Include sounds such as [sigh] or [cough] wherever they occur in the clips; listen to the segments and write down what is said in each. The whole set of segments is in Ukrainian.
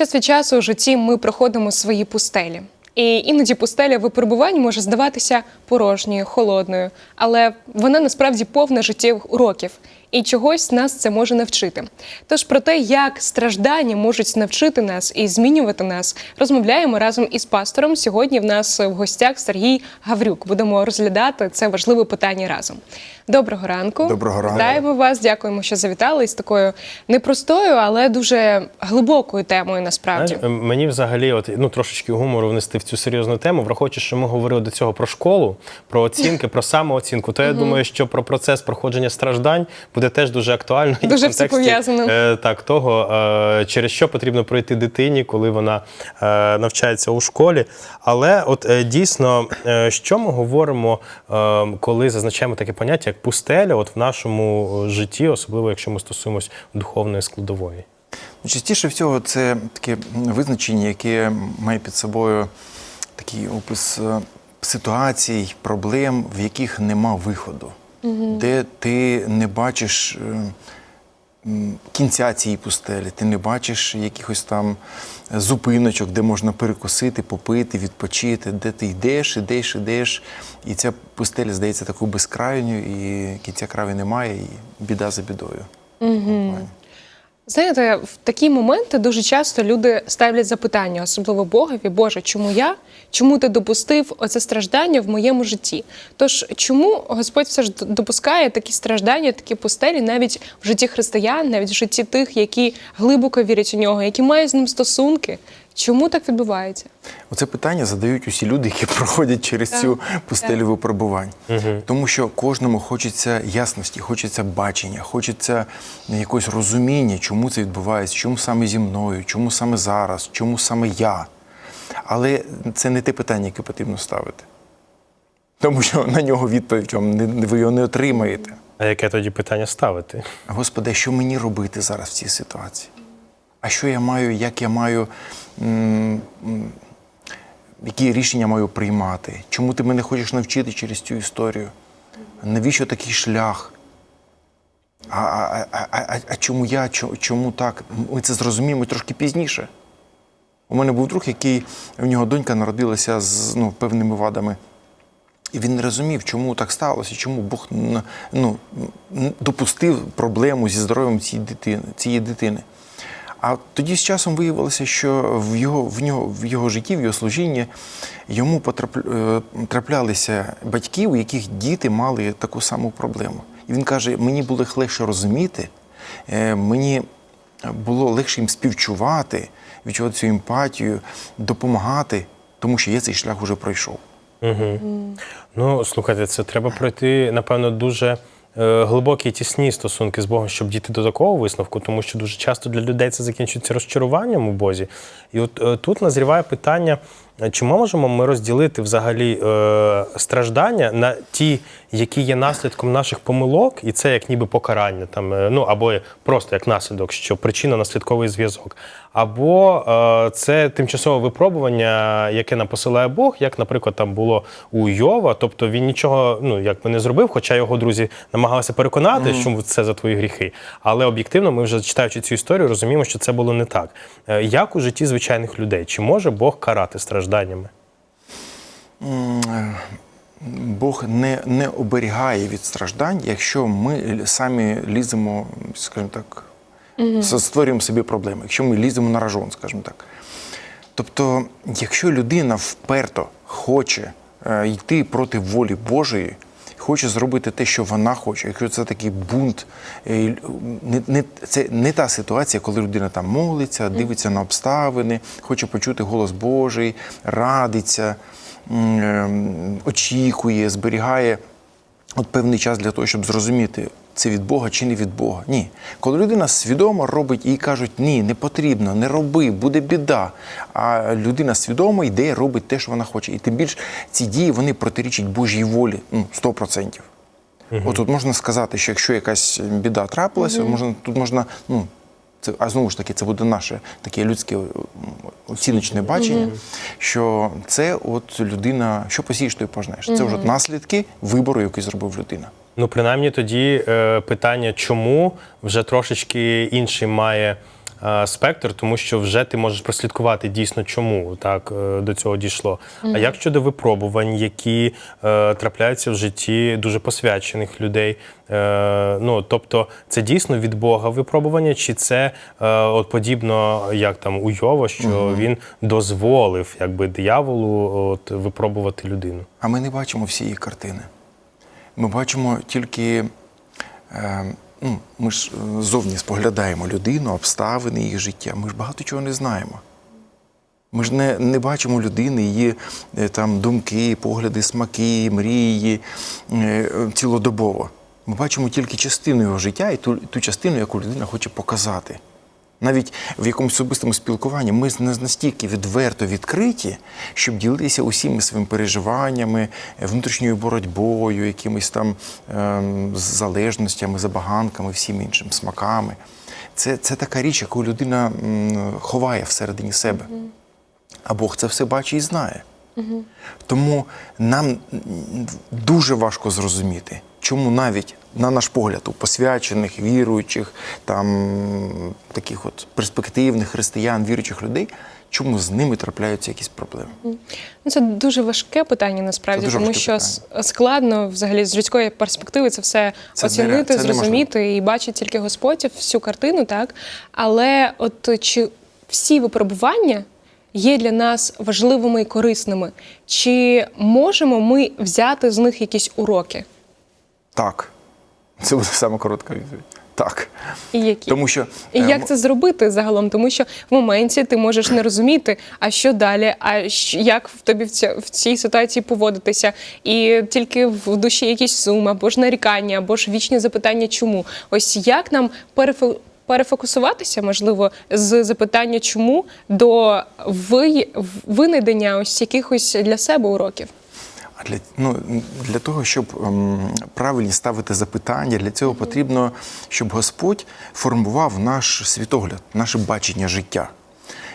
Час від часу у житті ми проходимо свої пустелі. І іноді пустеля випробувань може здаватися порожньою, холодною, але вона насправді повна життєвих уроків, і чогось нас це може навчити. Тож про те, як страждання можуть навчити нас і змінювати нас, розмовляємо разом із пастором. Сьогодні в нас в гостях Сергій Гаврюк. Будемо розглядати це важливе питання разом. Доброго ранку. Доброго ранку. Вітаємо вас. Дякуємо, що завітали із такою непростою, але дуже глибокою темою. Насправді Знаєш, мені взагалі, от ну трошечки гумору внести в цю серйозну тему, враховуючи, що ми говорили до цього про школу, про оцінки, про самооцінку. То я думаю, що про процес проходження страждань буде теж дуже актуально і в Дуже все контексті, пов'язано. е, так того, е, через що потрібно пройти дитині, коли вона е, навчається у школі. Але от е, дійсно, е, що ми говоримо, е, коли зазначаємо таке поняття, як пустеля, от в нашому е, житті, особливо якщо ми стосуємось духовної складової. Ну, Частіше всього, це таке визначення, яке має під собою такий опис е, ситуацій, проблем, в яких нема виходу, де ти не бачиш е, кінця цієї пустелі, ти не бачиш якихось там зупиночок, де можна перекусити, попити, відпочити, де ти йдеш, ідеш, ідеш. І ця пустеля здається такою безкрайньою, і кінця краю немає, і біда за бідою. Угу. Знаєте, в такі моменти дуже часто люди ставлять запитання, особливо Богові, Боже, чому я? Чому ти допустив оце страждання в моєму житті? Тож чому Господь все ж допускає такі страждання, такі пустелі навіть в житті християн, навіть в житті тих, які глибоко вірять у нього, які мають з ним стосунки? Чому так відбувається? Оце питання задають усі люди, які [laughs] проходять через Так, цю пустелю випробувань. Тому що кожному хочеться ясності, хочеться бачення, хочеться якогось розуміння, чому це відбувається, чому саме зі мною, чому саме зараз, чому саме я. Але це не те питання, яке потрібно ставити. Тому що на нього відповідь вам не, ви його не отримаєте. А яке тоді питання ставити? Господи, що мені робити зараз в цій ситуації? А що я маю, як я маю, які рішення маю приймати? Чому ти мене хочеш навчити через цю історію? Навіщо такий шлях? А, а, а, а, а, чому я? Чому, так? Ми це зрозуміємо трошки пізніше. У мене був друг, який в нього донька народилася з ну, певними вадами. І він не розумів, чому так сталося, чому Бог ну, допустив проблему зі здоров'ям цієї дитини. А тоді з часом виявилося, що в його, в нього, в його житті, в його служінні йому е, траплялися батьки, у яких діти мали таку саму проблему. І він каже: мені було легше розуміти, е, мені було легше їм співчувати, відчувати цю емпатію, допомагати, тому що я цей шлях вже пройшов. Ну, слухайте, це треба пройти, напевно, дуже глибокі і тісні стосунки з Богом, щоб дійти до такого висновку, тому що дуже часто для людей це закінчується розчаруванням у Бозі. І от е, тут назріває питання, е, чи можемо ми розділити взагалі е, страждання на ті, які є наслідком наших помилок, і це як ніби покарання, там, е, ну або просто як наслідок, що причинно-наслідковий зв'язок. Або е, це тимчасове випробування, яке нам посилає Бог, як, наприклад, там було у Йова. Тобто він нічого ну якби не зробив, хоча його друзі намагалися переконати, що це за твої гріхи. Але об'єктивно, ми вже читаючи цю історію, розуміємо, що це було не так. Е, Як у житті звичайних людей? Чи може Бог карати стражданнями? Бог не, не оберігає від страждань, якщо ми самі ліземо, скажімо так, с- створюємо собі проблеми, якщо ми ліземо на ражон, скажімо так. Тобто, якщо людина вперто хоче е, йти проти волі Божої, хоче зробити те, що вона хоче, якщо це такий бунт, е, не, не, це не та ситуація, коли людина там молиться, дивиться на обставини, хоче почути голос Божий, радиться, ем, очікує, зберігає от певний час для того, щоб зрозуміти, це від Бога чи не від Бога. Ні. Коли людина свідомо робить і кажуть, ні, не потрібно, не роби, буде біда. А людина свідомо йде, і робить те, що вона хоче. І тим більш ці дії вони протирічать Божій волі ну, 100%. От тут можна сказати, що якщо якась біда трапилася, можна, тут можна, ну, це, а знову ж таки, це буде наше таке людське оціночне бачення, що це от людина, що посієш, то й пожнеш. Це вже наслідки вибору, який зробив людина. Ну, принаймні, тоді е, питання, чому вже трошечки інший має е, спектр, тому що вже ти можеш прослідкувати дійсно, чому так е, до цього дійшло. А як щодо випробувань, які е, трапляються в житті дуже посвячених людей? Е, ну тобто, це дійсно від Бога випробування, чи це е, от подібно, як там у Йова, що він дозволив якби дияволу от випробувати людину? А ми не бачимо всієї картини. Ми бачимо тільки, е, ну, ми ж е, зовні споглядаємо людину, обставини її життя. Ми ж багато чого не знаємо. Ми ж не, не бачимо людини, її е, там думки, погляди, смаки, мрії цілодобово. Ми бачимо тільки частину його життя і ту, ту частину, яку людина хоче показати. Навіть в якомусь особистому спілкуванні ми не настільки відверто відкриті, щоб ділитися усіми своїми переживаннями, е, внутрішньою боротьбою, якимись там ем, залежностями, забаганками, всім іншим смаками. Це, це така річ, яку людина м, ховає всередині себе. А Бог це все бачить і знає. Тому нам дуже важко зрозуміти, чому навіть на наш погляд у посвячених, віруючих, там таких от перспективних християн, віруючих людей, чому з ними трапляються якісь проблеми. Ну, це дуже важке питання насправді, дуже тому важке що с- складно взагалі з людської перспективи це все Це оцінити, це зрозуміти і бачить тільки Господь всю картину, так? Але от чи всі випробування є для нас важливими і корисними? Чи можемо ми взяти з них якісь уроки? Так. Це буде саме коротка відповідь. Так. І які? Тому що І е, як це зробити загалом? Тому що в моменті ти можеш не розуміти, а що далі, а як в тобі в, ця, в цій ситуації поводитися, і тільки в душі якийсь сум, або ж нарікання, або ж вічні запитання, чому? Ось як нам перефо- перефокусуватися, можливо, з запитання чому до ви, винайдення ось якихось для себе уроків? А для, ну, для того, щоб ем, правильно ставити запитання, для цього потрібно, щоб Господь формував наш світогляд, наше бачення життя.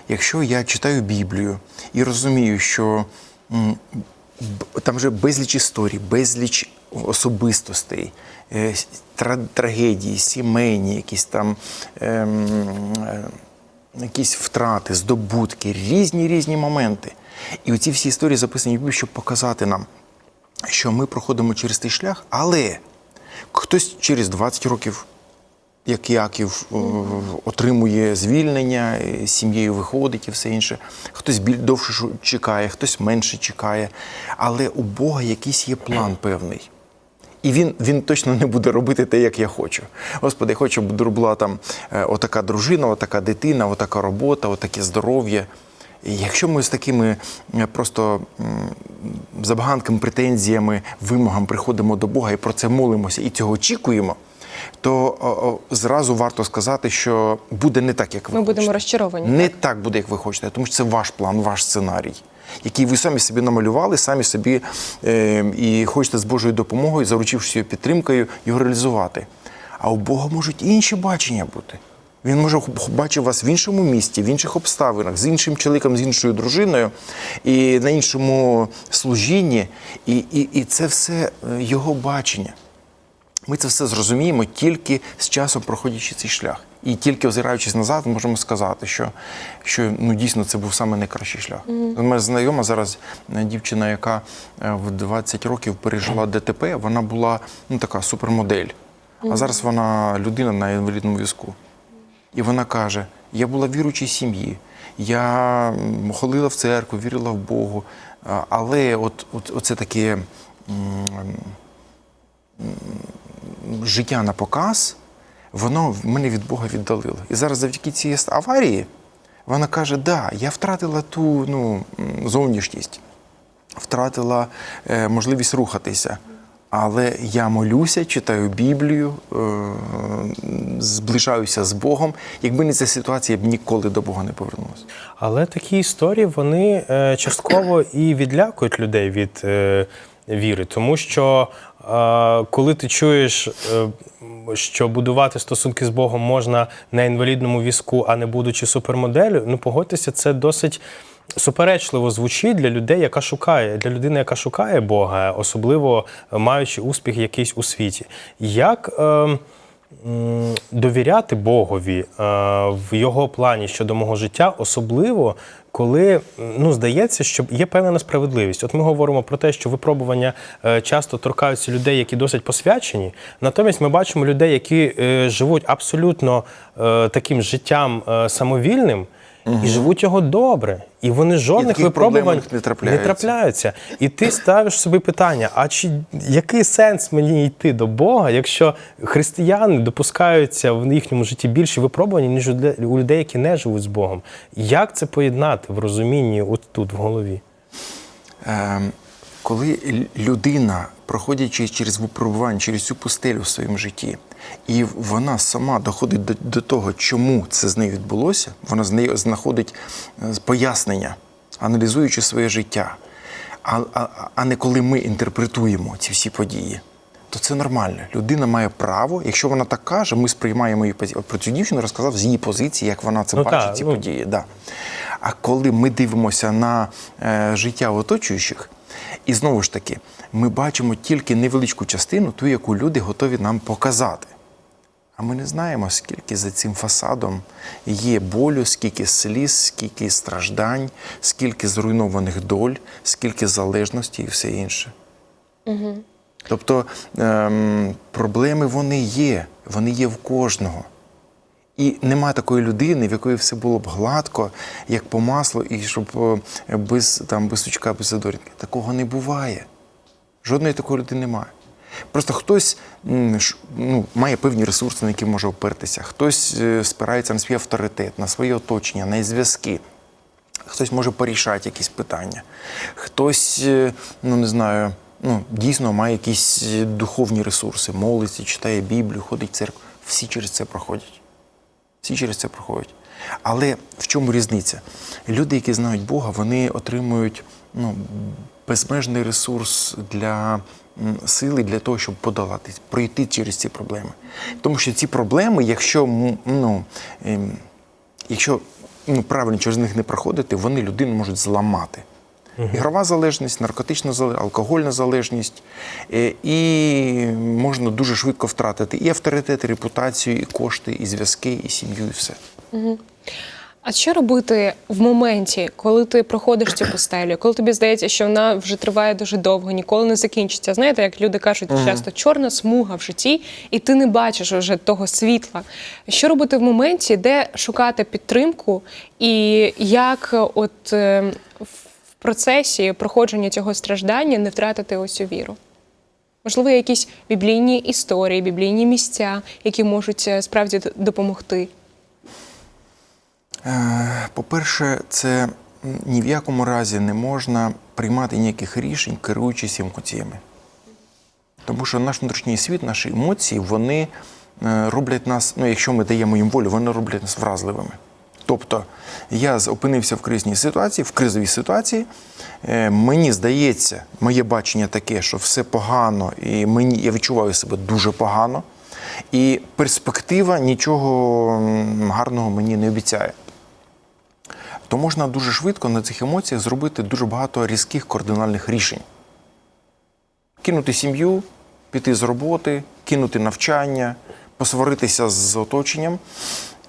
Якщо я читаю Біблію і розумію, що м, там вже безліч історій, безліч особистостей, е, тра- трагедії, сімейні, якісь там. ем, е, якісь втрати, здобутки, різні різні моменти. І оці всі історії записані в Біблії, щоб показати нам, що ми проходимо через цей шлях, але хтось через 20 років, як Яків, е, отримує звільнення, е, з сім'єю виходить і все інше. Хтось довше чекає, хтось менше чекає. Але у Бога якийсь є план певний. І він, він точно не буде робити те, як я хочу. Господи, я хочу, щоб була там е, отака дружина, отака дитина, отака робота, отаке здоров'я. Якщо ми з такими е, просто забаганками, претензіями, вимогами приходимо до Бога і про це молимося і цього очікуємо, то о, о, зразу варто сказати, що буде не так, як ви Ми будемо розчаровані. Не так буде, як ви хочете, тому що це ваш план, ваш сценарій, який ви самі собі намалювали, самі собі е, і хочете з Божою допомогою, заручившись підтримкою, його реалізувати. А у Бога можуть інші бачення бути. Він може бачив вас в іншому місті, в інших обставинах, з іншим чоловіком, з іншою дружиною, і на іншому служінні. І, і, і це все е, його бачення. Ми це все зрозуміємо тільки з часом проходячи цей шлях. І тільки озираючись назад, можемо сказати, що, що ну, дійсно це був саме найкращий шлях. У мене знайома зараз е, дівчина, яка е, в 20 років пережила ДТП, вона була ну, така супермодель. А зараз вона людина на інвалідному візку. І вона каже: я була в віруючій сім'ї, я м, ходила в церкву, вірила в Богу. Але от, от, оце таке життя на показ, воно мене від Бога віддалило. І зараз завдяки цій аварії вона каже: да, я втратила ту ну, зовнішність, втратила е, можливість рухатися. Але я молюся, читаю Біблію, е, зближаюся з Богом. Якби не ця ситуація, я б ніколи до Бога не повернулася. Але такі історії вони е, частково і відлякують людей від е, віри, тому що коли ти чуєш, що будувати стосунки з Богом можна на інвалідному візку, а не будучи супермоделлю, ну погодьтеся, це досить. Суперечливо звучить для людей, яка шукає, для людини, яка шукає Бога, особливо маючи успіх якийсь у світі. Як е, довіряти Богові е, в його плані щодо мого життя, особливо коли ну, здається, що є певна несправедливість. От ми говоримо про те, що випробування е, часто торкаються людей, які досить посвячені. Натомість ми бачимо людей, які е, живуть абсолютно е, таким життям е, самовільним. І живуть його добре, і вони жодних і випробувань не випробувань не трапляються. І ти ставиш собі питання: а чи який сенс мені йти до Бога, якщо християни допускаються в їхньому житті більше випробувань, ніж у у людей, які не живуть з Богом? Як це поєднати в розумінні от тут в голові? Ем, коли людина, проходячи через випробування, через цю пустелю в своєму житті, і вона сама доходить до, до того, чому це з нею відбулося, вона з нею знаходить е, пояснення, аналізуючи своє життя, а, а, а не коли ми інтерпретуємо ці всі події. То це нормально. Людина має право, якщо вона так каже, ми сприймаємо її позицію. От Про цю дівчину розказав з її позиції, як вона це Ну, бачить, так, ці ну. події. Да. А коли ми дивимося на е, життя оточуючих, і знову ж таки, ми бачимо тільки невеличку частину, ту, яку люди готові нам показати. А ми не знаємо, скільки за цим фасадом є болю, скільки сліз, скільки страждань, скільки зруйнованих доль, скільки залежності і все інше. Тобто ем, проблеми вони є, вони є в кожного. І нема такої людини, в якої все було б гладко, як по маслу, і щоб е, без, там, без сучка, без задорінки. Такого не буває. Жодної такої людини немає. Просто хтось ну, має певні ресурси, на які може опертися, хтось е, спирається на свій авторитет, на своє оточення, на зв'язки. Хтось може порішати якісь питання, хтось, е, ну не знаю, ну, дійсно має якісь духовні ресурси, молиться, читає Біблію, ходить в церкву. Всі через це проходять. Всі через це проходять. Але в чому різниця? Люди, які знають Бога, вони отримують ну, безмежний ресурс для сили для того, щоб подолати, пройти через ці проблеми. Тому що ці проблеми, якщо ну, ем, якщо ну, правильно через них не проходити, вони людину можуть зламати. Ігрова залежність, наркотична залежність, алкогольна залежність. Е, І можна дуже швидко втратити і авторитет, і репутацію, і кошти, і зв'язки, і сім'ю, і все. А що робити в моменті, коли ти проходиш цю пустелю, коли тобі здається, що вона вже триває дуже довго, ніколи не закінчиться? Знаєте, як люди кажуть, часто чорна смуга в житті, і ти не бачиш вже того світла. Що робити в моменті, де шукати підтримку, і як от е, в процесі проходження цього страждання не втратити ось цю віру? Можливо, якісь біблійні історії, біблійні місця, які можуть е, справді допомогти. Е, По-перше, це ні в якому разі не можна приймати ніяких рішень, керуючись емоціями. Тому що наш внутрішній світ, наші емоції, вони е, роблять нас, ну якщо ми даємо їм волю, вони роблять нас вразливими. Тобто я опинився в кризній ситуації, в кризовій ситуації. е, Мені здається, моє бачення таке, що все погано, і мені я відчуваю себе дуже погано. І перспектива нічого гарного мені не обіцяє. То можна дуже швидко на цих емоціях зробити дуже багато різких кардинальних рішень кинути сім'ю, піти з роботи, кинути навчання, посваритися з оточенням.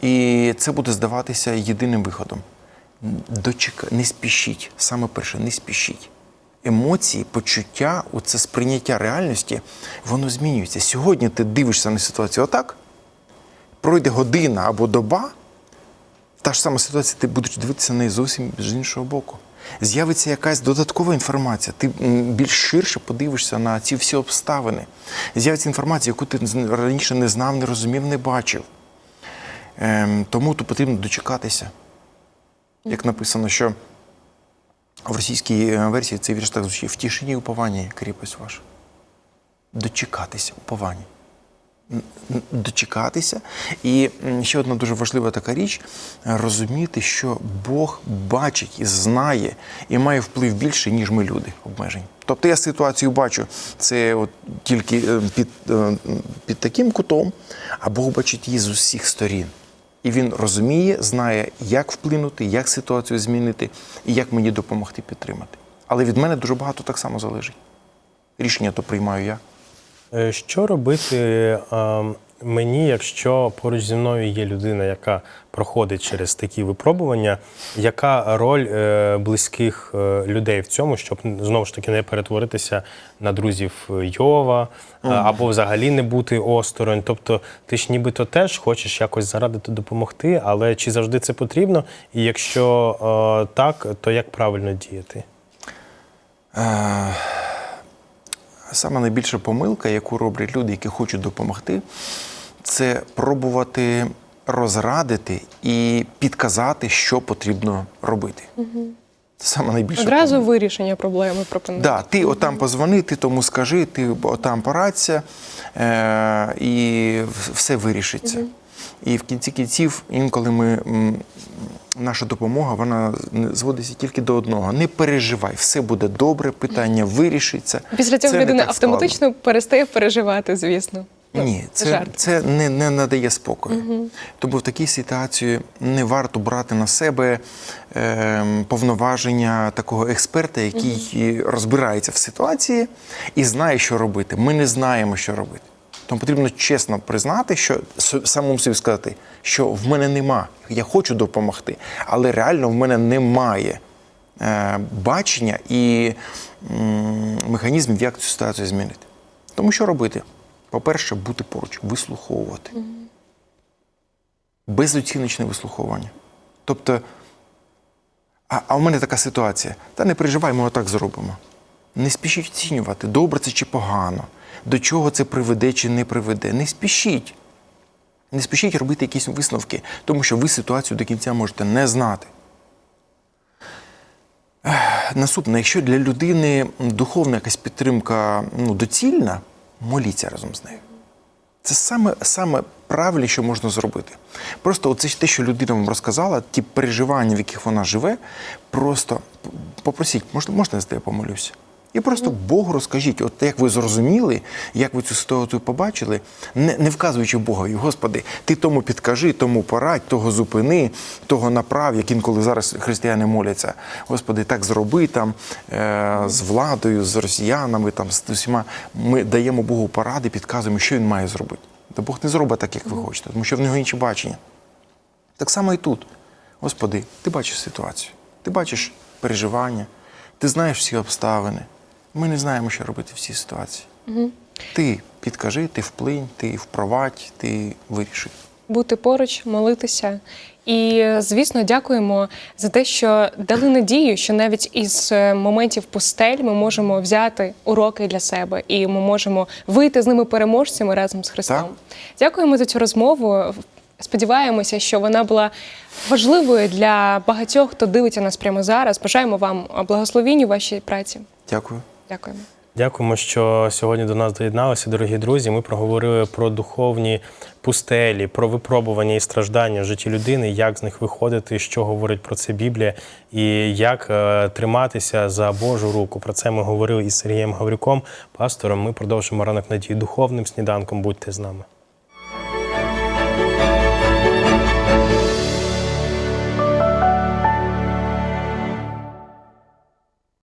І це буде здаватися єдиним виходом. Дочека, не спішіть. Саме перше, не спішіть. Емоції, почуття, оце сприйняття реальності, воно змінюється. Сьогодні ти дивишся на ситуацію отак, пройде година або доба, та ж сама ситуація, ти будеш дивитися на неї зовсім з іншого боку. З'явиться якась додаткова інформація, ти більш ширше подивишся на ці всі обставини. З'явиться інформація, яку ти раніше не знав, не розумів, не бачив. Ем, тому тут потрібно дочекатися. Як написано, що в російській е, версії цей вірш так звучить в тишині і упованні кріпость ваша. Дочекатися, уповання дочекатися. І ще одна дуже важлива така річ розуміти, що Бог бачить і знає, і має вплив більше, ніж ми люди обмежень. Тобто я ситуацію бачу це от тільки е, під, е, під таким кутом, а Бог бачить її з усіх сторін. І він розуміє, знає, як вплинути, як ситуацію змінити і як мені допомогти підтримати. Але від мене дуже багато так само залежить. Рішення то приймаю я. Е, Що робити, ем, мені, якщо поруч зі мною є людина, яка проходить через такі випробування, яка роль е, близьких е, людей в цьому, щоб знову ж таки не перетворитися на друзів Йова е, або взагалі не бути осторонь? Тобто, ти ж нібито теж хочеш якось зарадити допомогти, але чи завжди це потрібно? І якщо е, так, то як правильно діяти? Е, Саме найбільша помилка, яку роблять люди, які хочуть допомогти, це пробувати розрадити і підказати, що потрібно робити. Це саме найбільша Одразу помилка. вирішення проблеми пропонує. Да, ти отам позвони, ти тому скажи, ти отам порадься, е- і все вирішиться. І в кінці кінців, інколи ми, наша допомога вона зводиться тільки до одного. Не переживай, все буде добре, питання вирішиться. Після цього людина автоматично перестає переживати, звісно. Ну, Ні, це це, жарт. це не, не надає спокою. Тому в такій ситуації не варто брати на себе е, повноваження такого експерта, який розбирається в ситуації і знає, що робити. Ми не знаємо, що робити. Тому потрібно чесно признати, що самому собі сказати, що в мене нема. Я хочу допомогти, але реально в мене немає е, бачення і механізмів, як цю ситуацію змінити. Тому що робити? По-перше, бути поруч, вислуховувати. Безоціночне вислуховування. Тобто, а, а у мене така ситуація. Та не переживай, ми отак зробимо. Не спішіть оцінювати, добре це чи погано, до чого це приведе чи не приведе. Не спішіть. Не спішіть робити якісь висновки, тому що ви ситуацію до кінця можете не знати. Наступне, якщо для людини духовна якась підтримка ну, доцільна, моліться разом з нею. Це саме, саме правильне, що можна зробити. Просто оце те, що людина вам розказала, ті переживання, в яких вона живе, просто попросіть, можна, можна я з тебе помолюся? І просто Богу розкажіть, от як ви зрозуміли, як ви цю ситуацію побачили, не, не вказуючи Богові, Господи, ти тому підкажи, тому порадь, того зупини, того направ, як інколи зараз християни моляться. Господи, так зроби там е, з владою, з росіянами, там з усіма. Ми даємо Богу поради, підказуємо, що він має зробити. Та Бог не зробить так, як ви хочете, тому що в нього інші бачення. Так само і тут. Господи, ти бачиш ситуацію, ти бачиш переживання, ти знаєш всі обставини. Ми не знаємо, що робити в цій ситуації. Ти підкажи, ти вплинь, ти впровадь, ти виріши. бути поруч, молитися. І, звісно, дякуємо за те, що дали надію, що навіть із е, моментів пустель ми можемо взяти уроки для себе і ми можемо вийти з ними переможцями разом з Христом. Так. Дякуємо за цю розмову. Сподіваємося, що вона була важливою для багатьох, хто дивиться нас прямо зараз. Бажаємо вам благословінь у вашій праці. Дякую. Дякуємо. Дякуємо, що сьогодні до нас доєдналися, дорогі друзі. Ми проговорили про духовні пустелі, про випробування і страждання в житті людини, як з них виходити, що говорить про це Біблія, і як е, триматися за Божу руку. Про це ми говорили із Сергієм Гаврюком, пастором. Ми продовжимо ранок надії духовним сніданком. Будьте з нами.